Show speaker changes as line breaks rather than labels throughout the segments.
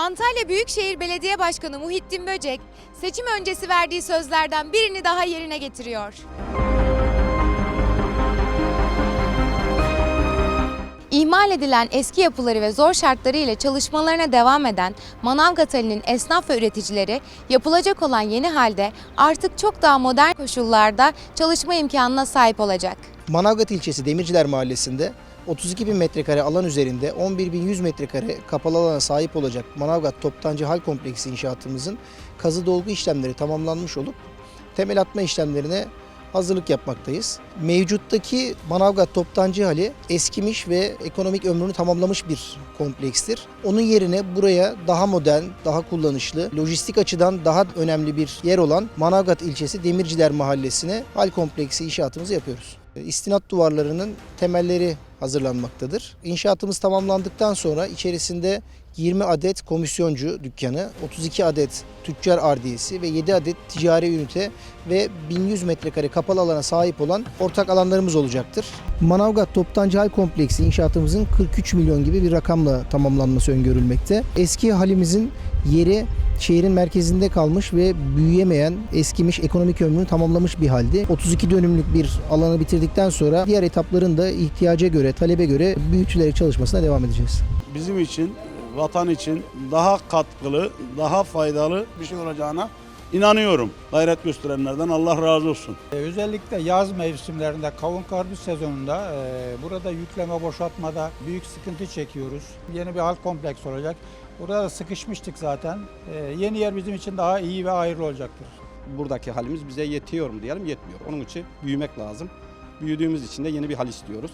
Antalya Büyükşehir Belediye Başkanı Muhittin Böcek, seçim öncesi verdiği sözlerden birini daha yerine getiriyor. İhmal edilen eski yapıları ve zor şartları ile çalışmalarına devam eden Manavgat Ali'nin esnaf ve üreticileri yapılacak olan yeni halde artık çok daha modern koşullarda çalışma imkanına sahip olacak.
Manavgat ilçesi Demirciler Mahallesi'nde 32 bin metrekare alan üzerinde 11.100 metrekare kapalı alana sahip olacak Manavgat Toptancı Hal Kompleksi inşaatımızın kazı dolgu işlemleri tamamlanmış olup temel atma işlemlerine hazırlık yapmaktayız. Mevcuttaki Manavgat Toptancı Hali eskimiş ve ekonomik ömrünü tamamlamış bir komplekstir. Onun yerine buraya daha modern, daha kullanışlı, lojistik açıdan daha önemli bir yer olan Manavgat ilçesi Demirciler Mahallesi'ne hal kompleksi inşaatımızı yapıyoruz. İstinat duvarlarının temelleri hazırlanmaktadır. İnşaatımız tamamlandıktan sonra içerisinde 20 adet komisyoncu dükkanı, 32 adet tüccar ardiyesi ve 7 adet ticari ünite ve 1100 metrekare kapalı alana sahip olan ortak alanlarımız olacaktır. Manavgat Toptancı Hal Kompleksi inşaatımızın 43 milyon gibi bir rakamla tamamlanması öngörülmekte. Eski halimizin yeri şehrin merkezinde kalmış ve büyüyemeyen, eskimiş, ekonomik ömrünü tamamlamış bir halde. 32 dönümlük bir alanı bitirdikten sonra diğer etapların da ihtiyaca göre, talebe göre büyütülerek çalışmasına devam edeceğiz.
bizim için, vatan için daha katkılı, daha faydalı bir şey olacağına inanıyorum. Gayret gösterenlerden Allah razı olsun.
Ee, Özellikle yaz mevsimlerinde kavun karpuz sezonunda e, burada yükleme boşaltmada büyük sıkıntı çekiyoruz. Yeni bir halk kompleks olacak. Burada da sıkışmıştık zaten. E, yeni yer bizim için daha iyi ve hayırlı olacaktır.
buradaki halimiz bize yetiyor mu diyelim yetmiyor. Onun için büyümek lazım. Büyüdüğümüz için de yeni bir hal istiyoruz.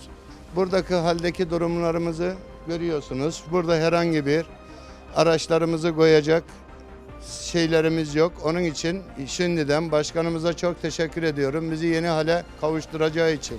Buradaki haldeki durumlarımızı görüyorsunuz. Burada herhangi bir araçlarımızı koyacak şeylerimiz yok. Onun için şimdiden başkanımıza çok teşekkür ediyorum. Bizi yeni hale kavuşturacağı için.